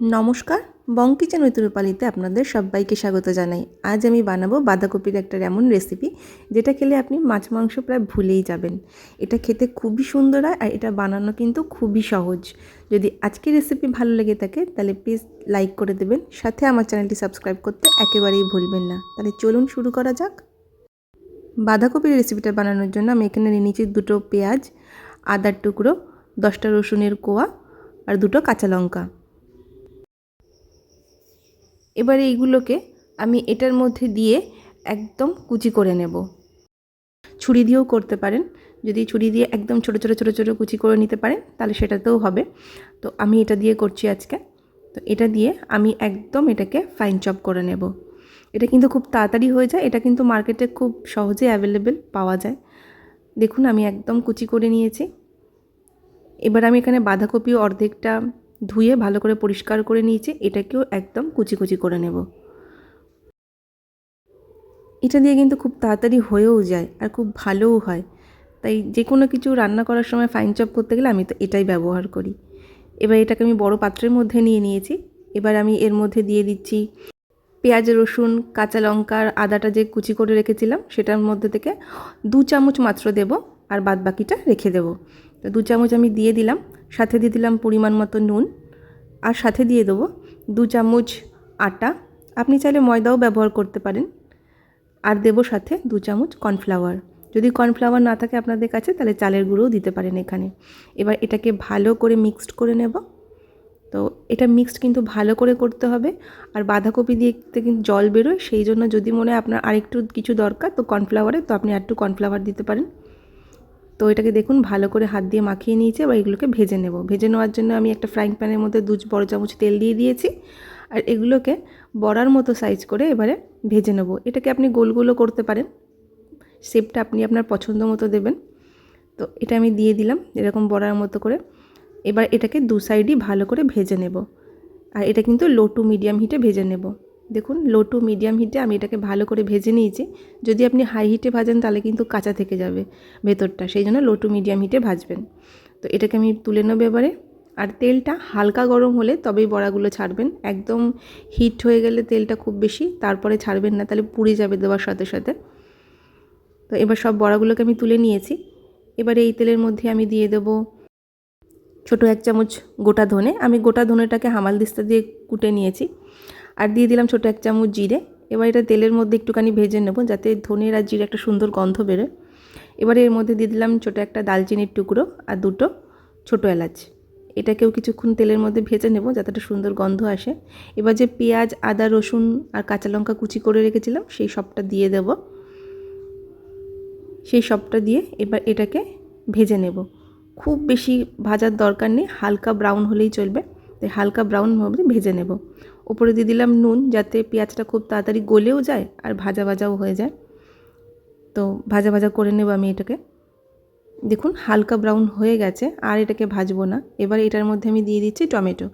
নমস্কার বং kitchen with আপনাদের সবাইকে স্বাগত জানাই। আজ আমি বানাবো বাঁধাকপির একটা এমন রেসিপি যেটা খেলে আপনি মাছ মাংস প্রায় ভুলেই যাবেন। এটা খেতে খুবই সুন্দর হয় আর এটা বানানো কিন্তু খুবই সহজ। যদি আজকের রেসিপি ভালো লেগে থাকে, তাহলে প্লিজ লাইক করে দেবেন। সাথে আমার চ্যানেলটি সাবস্ক্রাইব করতে একেবারেই ভুলবেন না। তাহলে চলুন শুরু করা যাক। বাঁধাকপির রেসিপিটা বানানোর জন্য আমি এখানে নিয়ে নিয়েছি দুটো পেঁয়াজ, আদার টুকরো, দশটা রসুনের কোয়া আর দুটো কাঁচা লঙ্কা। এবারে এইগুলোকে আমি এটার মধ্যে দিয়ে একদম কুচি করে নেব। ছুরি দিয়েও করতে পারেন। যদি ছুরি দিয়ে একদম ছোটো ছোটো ছোটো ছোটো কুচি করে নিতে পারেন, তাহলে সেটাতেও হবে। তো আমি এটা দিয়ে করছি আজকে। তো এটা দিয়ে আমি একদম এটাকে ফাইন চপ করে নেব। এটা কিন্তু খুব তাড়াতাড়ি হয়ে যায়। এটা কিন্তু মার্কেটে খুব সহজে অ্যাভেলেবেল পাওয়া যায়। দেখুন, আমি একদম কুচি করে নিয়েছি। এবার আমি এখানে বাঁধাকপি অর্ধেকটা ধুয়ে ভালো করে পরিষ্কার করে নিয়েছি, এটাকেও একদম কুচি কুচি করে নেব। এটা দিয়ে কিন্তু খুব তাড়াতাড়ি হয়েও যায় আর খুব ভালোও হয়। তাই যে কোনো কিছু রান্না করার সময় ফাইন চপ করতে গেলে আমি তো এটাই ব্যবহার করি। এবার এটাকে আমি বড় পাত্রের মধ্যে নিয়ে নিয়েছি। এবার আমি এর মধ্যে দিয়ে দিচ্ছি পেঁয়াজ, রসুন, কাঁচা লঙ্কার আদাটা যে কুচি করে রেখেছিলাম, সেটার মধ্যে থেকে দু চামচ মাত্র দেব আর বাদ বাকিটা রেখে দেবো। তো দু চামচ আমি দিয়ে দিলাম, সাথে দিয়ে দিলাম পরিমাণ মতো নুন, আর সাথে দিয়ে দেবো দু চামচ আটা। আপনি চাইলে ময়দাও ব্যবহার করতে পারেন, আর দেবো সাথে দু চামচ কর্নফ্লাওয়ার। যদি কর্নফ্লাওয়ার না থাকে আপনাদের কাছে, তাহলে চালের গুঁড়োও দিতে পারেন এখানে। এবার এটাকে ভালো করে মিক্সড করে নেব। তো এটা মিক্সড কিন্তু ভালো করে করতে হবে, আর বাঁধাকপি দিয়ে কিন্তু জল বেরোয়, সেই জন্য যদি মনে হয় আপনার আরেকটু কিছু দরকার, তো কর্নফ্লাওয়ারে, তো আপনি একটু কর্নফ্লাওয়ার দিতে পারেন। তো এটাকে দেখুন ভালো করে হাত দিয়ে মাখিয়ে নিয়েছি, এবার এগুলোকে ভেজে নেব। ভেজে নেওয়ার জন্য আমি একটা ফ্রাইং প্যানের মধ্যে দু বড় চামচ তেল দিয়ে দিয়েছি আর এগুলোকে বড়ার মতো সাইজ করে এবারে ভেজে নেব। এটাকে আপনি গোলগুলো করতে পারেন শেপটা আপনি আপনার পছন্দ মতো দেবেন। তো এটা আমি দিয়ে দিলাম এরকম বড়ার মতো করে। এবার এটাকে দু সাইডই ভালো করে ভেজে নেব। আর এটা কিন্তু লো টু মিডিয়াম হিটে ভেজে নেব। দেখুন লো টু মিডিয়াম হিটে আমি এটাকে ভালো করে ভেজে নিয়েছি। যদি আপনি হাই হিটে ভাজেন, তাহলে কিন্তু কাঁচা থেকে যাবে ভেতরটা। সেই জন্য লো টু মিডিয়াম হিটে ভাজবেন। তো এটাকে আমি তুলে নেব এবারে। আর তেলটা হালকা গরম হলে তবেই বড়াগুলো ছাড়বেন। একদম হিট হয়ে গেলে তেলটা খুব বেশি, তারপরে ছাড়বেন না, তাহলে পুড়ে যাবে দেওয়ার সাথে সাথে। তো এবার সব বড়াগুলোকে আমি তুলে নিয়েছি। এবারে এই তেলের মধ্যে আমি দিয়ে দেবো ছোটো এক চামচ গোটা ধনে। আমি গোটা ধনেটাকে হামাল দিস্তা দিয়ে কুটে নিয়েছি। আর দিয়ে দিলাম ছোটো এক চামচ জিরে। এবার এটা তেলের মধ্যে একটুখানি ভেজে নেব যাতে ধনের আর জিরে একটা সুন্দর গন্ধ বেরোয়। এবারে এর মধ্যে দিয়ে দিলাম ছোটো একটা দালচিনির টুকরো আর দুটো ছোটো এলাচ। এটাকেও কিছুক্ষণ তেলের মধ্যে ভেজে নেব যাতে একটা সুন্দর গন্ধ আসে। এবার যে পেঁয়াজ, আদা, রসুন আর কাঁচা লঙ্কা কুচি করে রেখেছিলাম, সেই সবটা দিয়ে দেব। সেই সবটা দিয়ে এবার এটাকে ভেজে নেব। খুব বেশি ভাজার দরকার নেই, হালকা ব্রাউন হলেই চলবে। তাই হালকা ব্রাউন হবে ভেজে নেব। ওপরে দিয়ে দিলাম নুন যাতে পেঁয়াজটা খুব তাড়াতাড়ি গলেও যায় আর ভাজা ভাজাও হয়ে যায়। তো ভাজা ভাজা করে নেব আমি এটাকে। দেখুন হালকা ব্রাউন হয়ে গেছে, আর এটাকে ভাজবো না। এবার এটার মধ্যে আমি দিয়ে দিচ্ছি টমেটো।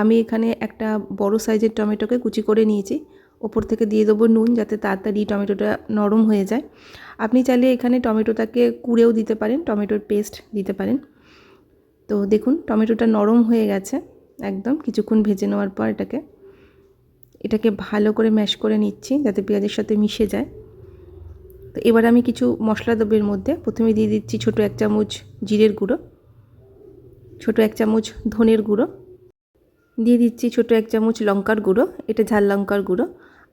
আমি এখানে একটা বড় সাইজের টমেটোকে কুচি করে নিয়েছি। ওপর থেকে দিয়ে দেবো নুন যাতে তাড়াতাড়ি টমেটোটা নরম হয়ে যায়। আপনি চাইলে এখানে টমেটোটাকে কুড়েও দিতে পারেন, টমেটোর পেস্ট দিতে পারেন। তো দেখুন টমেটোটা নরম হয়ে গেছে। একদম কিছুক্ষণ ভেজে নেওয়ার পর এটাকে এটাকে ভালো করে ম্যাশ করে নিচ্ছি যাতে পেঁয়াজের সাথে মিশে যায়। তো এবার আমি কিছু মশলা দেবো মধ্যে। প্রথমে দিয়ে দিচ্ছি ছোটো এক চামচ জিরের গুঁড়ো, ছোটো এক চামচ ধনের গুঁড়ো, দিয়ে দিচ্ছি ছোটো এক চামচ লঙ্কার গুঁড়ো, এটা ঝাল লঙ্কার গুঁড়ো,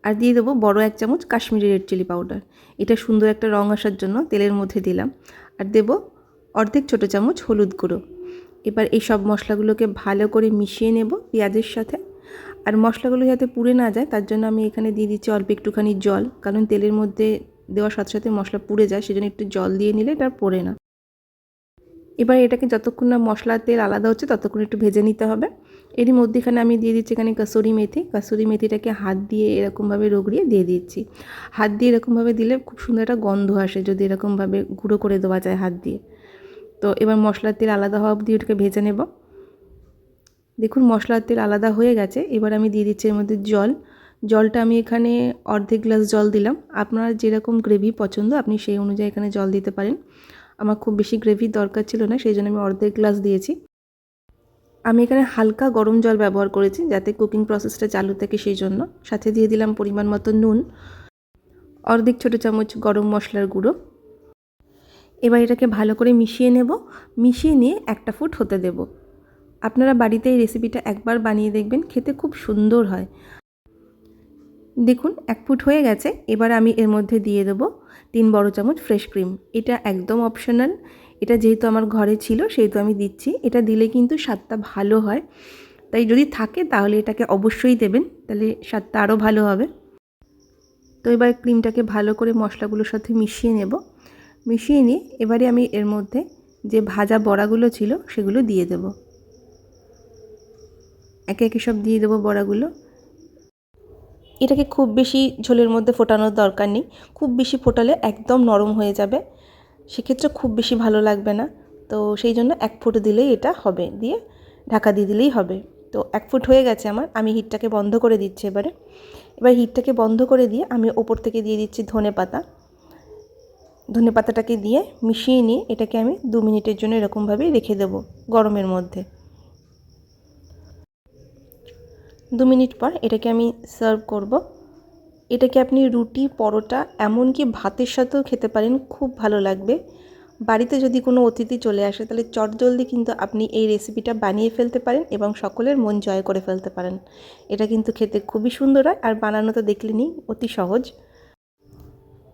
আর দিয়ে দেবো বড় এক চামচ কাশ্মীরি রেড চিলি পাউডার এটা সুন্দর একটা রঙ আসার জন্য তেলের মধ্যে দিলাম। আর দেব অর্ধেক ছোটো চামচ হলুদ গুঁড়ো। এবার এই সব মশলাগুলোকে ভালো করে মিশিয়ে নেব পেঁয়াজের সাথে। আর মশলাগুলো যাতে পুড়ে না যায়, তার জন্য আমি এখানে দিয়ে দিচ্ছি অল্প একটুখানি জল, কারণ তেলের মধ্যে দেওয়ার সাথে সাথে মশলা পুড়ে যায়, সেজন্য একটু জল দিয়ে নিলে এটা পড়ে না। এবার এটাকে যতক্ষণ না মশলার তেল আলাদা হচ্ছে, ততক্ষণ একটু ভেজে নিতে হবে। এরই মধ্যেখানে আমি দিয়ে দিচ্ছি এখানে কাসুরি মেথি। কাসুরি মেথিটাকে হাত দিয়ে এরকমভাবে রগড়িয়ে দিয়ে দিচ্ছি। হাত দিয়ে এরকমভাবে দিলে খুব সুন্দর একটা গন্ধ আসে, যদি এরকমভাবে গুঁড়ো করে দেওয়া যায় হাত দিয়ে। তো এবার মশলার তেল আলাদা হওয়া অবধি ওটাকে ভেজে নেব। দেখুন, মশলার তেল আলাদা হয়ে গেছে। এবার আমি দিয়ে দিচ্ছি এর মধ্যে জল। জলটা আমি এখানে অর্ধেক গ্লাস জল দিলাম। আপনার যেরকম গ্রেভি পছন্দ, আপনি সেই অনুযায়ী এখানে জল দিতে পারেন। আমার খুব বেশি গ্রেভির দরকার ছিল না, সেই জন্য আমি অর্ধেক গ্লাস দিয়েছি। আমি এখানে হালকা গরম জল ব্যবহার করেছি যাতে কুকিং প্রসেসটা চালু থাকে সেই জন্য। সাথে দিয়ে দিলাম পরিমাণ মতো নুন, অর্ধেক ছোটো চামচ গরম মশলার গুঁড়ো। এবার এটাকে ভালো করে মিশিয়ে নেব। মিশিয়ে নিয়ে একটা ফুট হতে দেব। আপনারা বাড়িতে এই রেসিপিটা একবার বানিয়ে দেখবেন, খেতে খুব সুন্দর হয়। দেখুন, এক ফুট হয়ে গেছে। এবার আমি এর মধ্যে দিয়ে দেবো তিন বড় চামচ ফ্রেশ ক্রিম এটা একদম অপশনাল এটা যেহেতু আমার ঘরে ছিল, সেহেতু আমি দিচ্ছি। এটা দিলে কিন্তু স্বাদটা ভালো হয়। তাই যদি থাকে, তাহলে এটাকে অবশ্যই দেবেন। তাহলে স্বাদটা আরও ভালো হবে। তো এবার ক্রিমটাকে ভালো করে মশলাগুলোর সাথে মিশিয়ে নেব। মিশিয়ে নিয়ে এবারে আমি এর মধ্যে যে ভাজা বড়াগুলো ছিল সেগুলো দিয়ে দেব। একে একে সব দিয়ে দেবো বড়াগুলো। এটাকে খুব বেশি ঝোলের মধ্যে ফোটানোর দরকার নেই। খুব বেশি ফোটালে একদম নরম হয়ে যাবে। সেক্ষেত্রে খুব বেশি ভালো লাগবে না। তো সেই জন্য এক ফুট দিলেই এটা হবে। দিয়ে ঢাকা দিয়ে দিলেই হবে। তো এক ফুট হয়ে গেছে আমার। আমি হিটটাকে বন্ধ করে দিচ্ছি এবারে। এবার হিটটাকে বন্ধ করে দিয়ে আমি ওপর থেকে দিয়ে দিচ্ছি ধনে পাতা। ধনে পাতাটাকে দিয়ে মিশিয়ে নিয়ে এটাকে আমি দু মিনিটের জন্য এরকমভাবেই রেখে দেবো গরমের মধ্যে। দু মিনিট পর এটাকে আমি সার্ভ করব। এটাকে আপনি রুটি, পরোটা, এমনকি ভাতের সাথেও খেতে পারেন, খুব ভালো লাগবে। বাড়িতে যদি কোনো অতিথি চলে আসে, তাহলে চটজলদি কিন্তু আপনি এই রেসিপিটা বানিয়ে ফেলতে পারেন এবং সকলের মন জয় করে ফেলতে পারেন। এটা কিন্তু খেতে খুবই সুন্দর হয়, আর বানানো তো দেখলেনি অতি সহজ।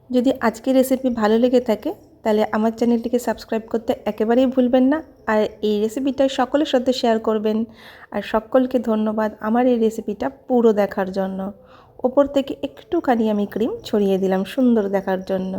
যদি আজকের রেসিপি ভালো লেগে থাকে, তাহলে আমার চ্যানেলটিকে সাবস্ক্রাইব করতে একেবারেই ভুলবেন না। আর এই রেসিপিটা সকলের সাথে শেয়ার করবেন। আর সকলকে ধন্যবাদ আমার এই রেসিপিটা পুরো দেখার জন্য। ওপর থেকে একটুখানি আমি ক্রিম ছড়িয়ে দিলাম সুন্দর দেখার জন্য।